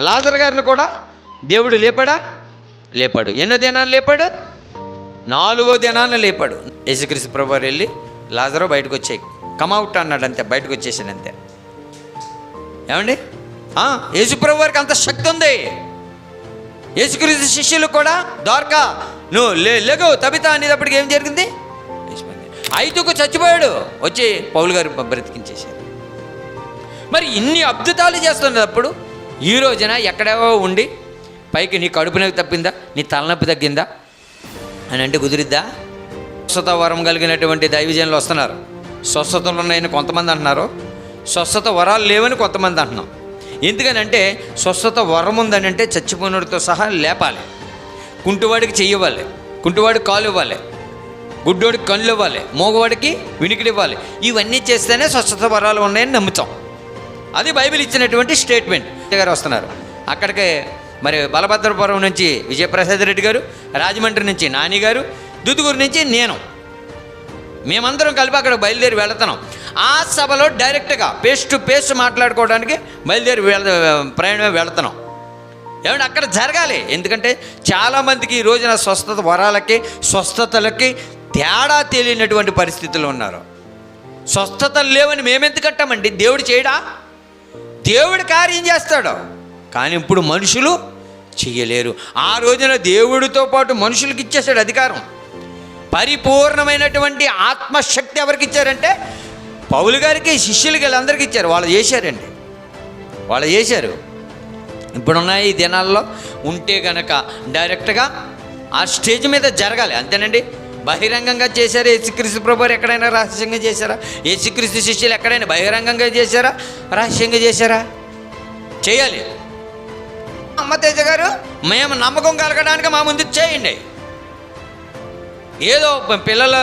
లాజర్ గారిని కూడా దేవుడు లేపాడా? లేపాడు. ఎన్నో దినాన్ని లేపాడు? నాలుగో దినాన్ని లేపాడు. యేసుక్రీస్తు ప్రభు వెళ్ళి లాజరు బయటకు వచ్చాయి. కమౌట్ అన్నాడు అంతే బయటకు వచ్చేసాను అంతే. ఏమండి? యేసుప్రభు వారికి అంత శక్తి ఉంది. యేసుక్రీస్తు శిష్యులు కూడా ద్వారకా నువ్వు లే లేగు తబిత అనేటప్పటికి ఏం జరిగింది? ఐదుకు చచ్చిపోయాడు. వచ్చి పౌలు గారు బ్రతికించేశారు. మరి ఇన్ని అద్భుతాలు చేస్తున్నప్పుడు ఈ రోజున ఎక్కడేవో ఉండి పైకి నీ కడుపు నొప్పి తప్పిందా? నీ తలనొప్పి తగ్గిందా? అని అంటే కుదిరిద్దా? స్వస్థత వరం కలిగినటువంటి దైవజనులు వస్తున్నారు. స్వస్థతలు ఉన్నాయని కొంతమంది అంటున్నారు. స్వస్థత వరాలు లేవని కొంతమంది అంటున్నాం. ఎందుకనంటే స్వస్థత వరం ఉందని అంటే చచ్చిపోయినతో సహా లేపాలి. కుంటువాడికి చెయ్యవ్వాలి కుంటువాడికి కాలు ఇవ్వాలి. గుడ్డోడికి కళ్ళు ఇవ్వాలి. మోగవాడికి వినికిడి ఇవ్వాలి. ఇవన్నీ చేస్తేనే స్వస్థత వరాలు ఉన్నాయని నమ్ముతాం. అది బైబిల్ ఇచ్చినటువంటి స్టేట్మెంట్. గారు వస్తున్నారు. అక్కడికి మరి బలభద్రపురం నుంచి విజయప్రసాద్ రెడ్డి గారు రాజమండ్రి నుంచి నాని గారు దుదుగురు నుంచి నేను. మేమందరం కలిపి అక్కడ బయలుదేరి వెళుతున్నాం. ఆ సభలో డైరెక్ట్గా పేస్ టు పేస్ మాట్లాడుకోవడానికి బయలుదేరి వెళ ప్రయాణమే వెళుతున్నాం. ఏమంటే అక్కడ జరగాలి. ఎందుకంటే చాలామందికి ఈ రోజున స్వస్థత వరాలకి స్వస్థతలకి తేడా తెలియనటువంటి పరిస్థితులు ఉన్నారు. స్వస్థతలు లేవని మేమెందుకు కట్టామండి? దేవుడు చేయడా? దేవుడు కార్యం చేస్తాడు. కానీ ఇప్పుడు మనుషులు చేయలేరు ఆ రోజున దేవుడితో పాటు మనుషులకి ఇచ్చేసాడు అధికారం. పరిపూర్ణమైనటువంటి ఆత్మశక్తి ఎవరికి ఇచ్చారంటే పౌలు గారికి శిష్యులకి వీళ్ళందరికీ ఇచ్చారు. వాళ్ళు చేశారండి. వాళ్ళు చేశారు. ఇప్పుడున్న ఈ దినాల్లో ఉంటే గనక డైరెక్ట్గా ఆ స్టేజ్ మీద జరగాలి. అంతేనండి? బహిరంగంగా చేశారా? యేసుక్రీస్తు ప్రభు ఎక్కడైనా రహస్యంగా చేశారా? యేసుక్రీస్తు శిష్యులు ఎక్కడైనా బహిరంగంగా చేశారా? రహస్యంగా చేశారా? చేయాలి. అమ్మ తేజ గారు మేము నమ్మకం కలగడానికి మా ముందు చేయండి. ఏదో పిల్లలు పిల్లల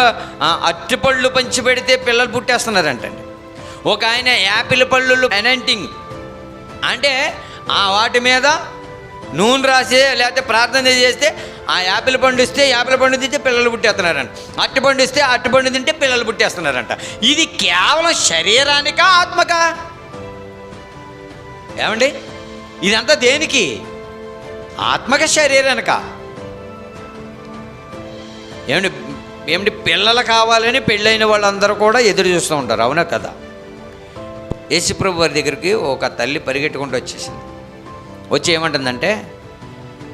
అరటిపళ్ళు పంచి పెడితే పిల్లలు పుట్టేస్తున్నారంటండి. ఒక ఆయన యాపిల్ పళ్ళు ఎనంటింగ్ అంటే ఆ వాటి మీద నూనె రాసి లేకపోతే ప్రార్థన చేస్తే ఆ యాపిల్ పండు ఇస్తే యాపిల్ పండు తింటే పిల్లలు పుట్టేస్తున్నారంట. అట్టి పండు ఇస్తే అట్టి పండు తింటే పిల్లలు పుట్టేస్తున్నారంట. ఇది కేవలం శరీరానికా ఆత్మకా? ఏమండి? ఇదంతా దేనికి? ఆత్మక శరీరానిక? ఏమండి ఏమిటి పిల్లలు కావాలని పెళ్ళైన వాళ్ళందరూ కూడా ఎదురు చూస్తూ ఉంటారు. అవునా కదా? యేసుప్రభు వారి దగ్గరికి ఒక తల్లి పరిగెట్టుకుంటూ వచ్చేసింది. వచ్చి ఏమంటుందంటే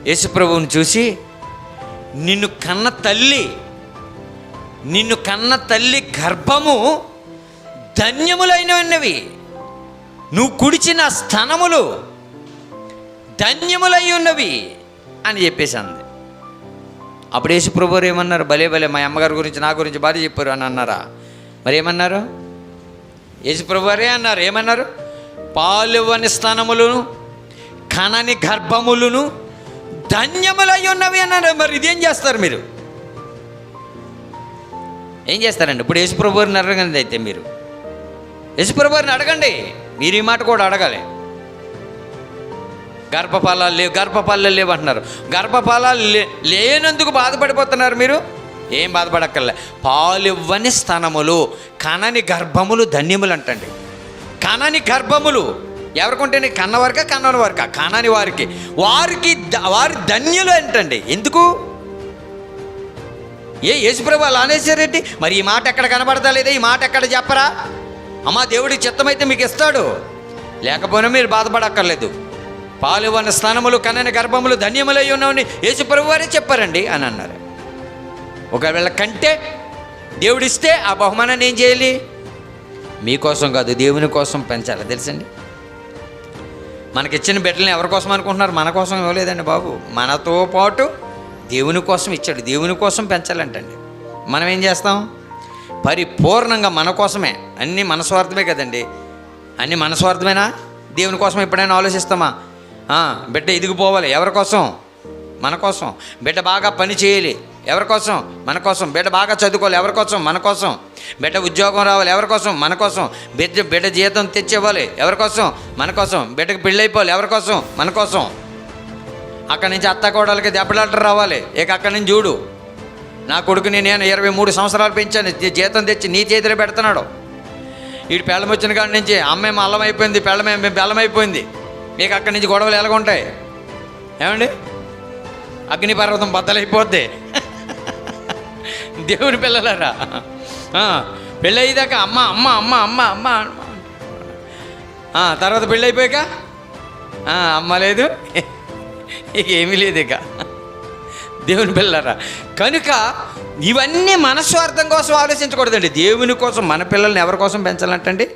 యేసుప్రభువుని చూసి నిన్ను కన్న తల్లి నిన్ను కన్న తల్లి గర్భము ధన్యములైనవి నువ్వు కుడిచిన స్థనములు ధన్యములై ఉన్నవి అని చెప్పేసి అంది అప్పుడు యేసుప్రభు ఏమన్నారు? భలే భలే మా అమ్మగారి గురించి నా గురించి బాధ చెప్పారు అని అన్నారా? మరి ఏమన్నారు? యేసుప్రభు అరే అన్నారు. ఏమన్నారు? పాలువని స్థానములను కనని గర్భములను ధన్యములై ఉన్నవి అన్నారు మరి ఇదేం చేస్తారు మీరు? ఏం చేస్తారండి? ఇప్పుడు యేసుప్రభు వారిని అడగండి అయితే మీరు. యేసుప్రభు వారిని అడగండి. మీరు ఈ మాట కూడా అడగాలి. గర్భఫలాలు లేవు గర్భఫలాలు లేవు అంటున్నారు. గర్భఫలాలు లే లేనందుకు బాధపడిపోతున్నారు మీరు? ఏం బాధపడక్కర్లే. పాలు ఇవ్వని స్థనములు కనని గర్భములు ధన్యములు అంటండి. కనని గర్భములు ఎవరికుంటేనే కన్న కన్నని వారిక కనని వారికి. వారికి వారి ధన్యులు అంటండి ఎందుకు? ఏ యేసుప్రభు అలా అనేసారేంటి మరి ఈ మాట ఎక్కడ కనబడతా లేదా? ఈ మాట ఎక్కడ చెప్పరా? అమ్మా దేవుడి చిత్తమైతే మీకు ఇస్తాడు. లేకపోయినా మీరు బాధపడక్కర్లేదు. పాలువన్న స్థానములు కన్నని గర్భములు ధన్యములై ఉన్నామని యేసుప్రభు వారే చెప్పారండి అని అన్నారు. ఒకవేళ కంటే దేవుడిస్తే ఆ బహుమానాన్ని ఏం చేయాలి? మీకోసం కాదు దేవుని కోసం పెంచాలి. తెలుసండి? మనకిచ్చిన ఇచ్చిన ఎవరి కోసం అనుకుంటున్నారు? మన కోసం ఇవ్వలేదండి బాబు. మనతో పాటు దేవుని కోసం ఇచ్చాడు. దేవుని కోసం పెంచాలంటండి. మనం ఏం చేస్తాం? పరిపూర్ణంగా మన కోసమే. అన్నీ మన స్వార్థమే కదండి. అన్నీ మన స్వార్థమేనా దేవుని కోసం ఎప్పుడైనా ఆలోచిస్తామా? బిడ్డ ఎదిగిపోవాలి ఎవరి కోసం? మన కోసం. బిడ్డ బాగా పని చేయాలి. ఎవరి కోసం? మన కోసం. బిడ్డ బాగా చదువుకోవాలి. ఎవరి కోసం? మన కోసం. బిడ్డ ఉద్యోగం రావాలి. ఎవరి కోసం? మన కోసం. బిడ్డ బిడ్డ జీతం తెచ్చివ్వాలి. ఎవరి కోసం? మన కోసం. బిడ్డకి పెళ్ళైపోవాలి ఎవరి కోసం? మన కోసం. అక్కడి నుంచి అత్త కోడలకి దెబ్బలాట రావాలి. ఇక అక్కడి నుంచి చూడు. నా కొడుకుని నేను ఇరవై మూడు సంవత్సరాలు పెంచాను. జీతం తెచ్చి నీ చేతిలో పెడుతున్నాడు. వీడు పెళ్ళం వచ్చిన కాడి నుంచి అమ్మాయి అల్లం అయిపోయింది. పెళ్ళమే బెల్లం అయిపోయింది. మీకు అక్కడి నుంచి గొడవలు ఎలాగుంటాయి? ఏమండి? అగ్నిపర్వతం బద్దలైపోద్ది. దేవుని పిల్లలరా? ఆ, పెళ్ళి అయ్యేదాకా అమ్మ అమ్మ అమ్మ అమ్మ అమ్మ తర్వాత పెళ్ళి అయిపోయాక అమ్మ లేదు. ఇక ఏమీ లేదు ఇక. దేవుని పిల్లరా కనుక ఇవన్నీ మనస్వార్థం కోసం ఆలోచించకూడదండి. దేవుని కోసం మన పిల్లల్ని ఎవరి కోసం పెంచాలంటండి?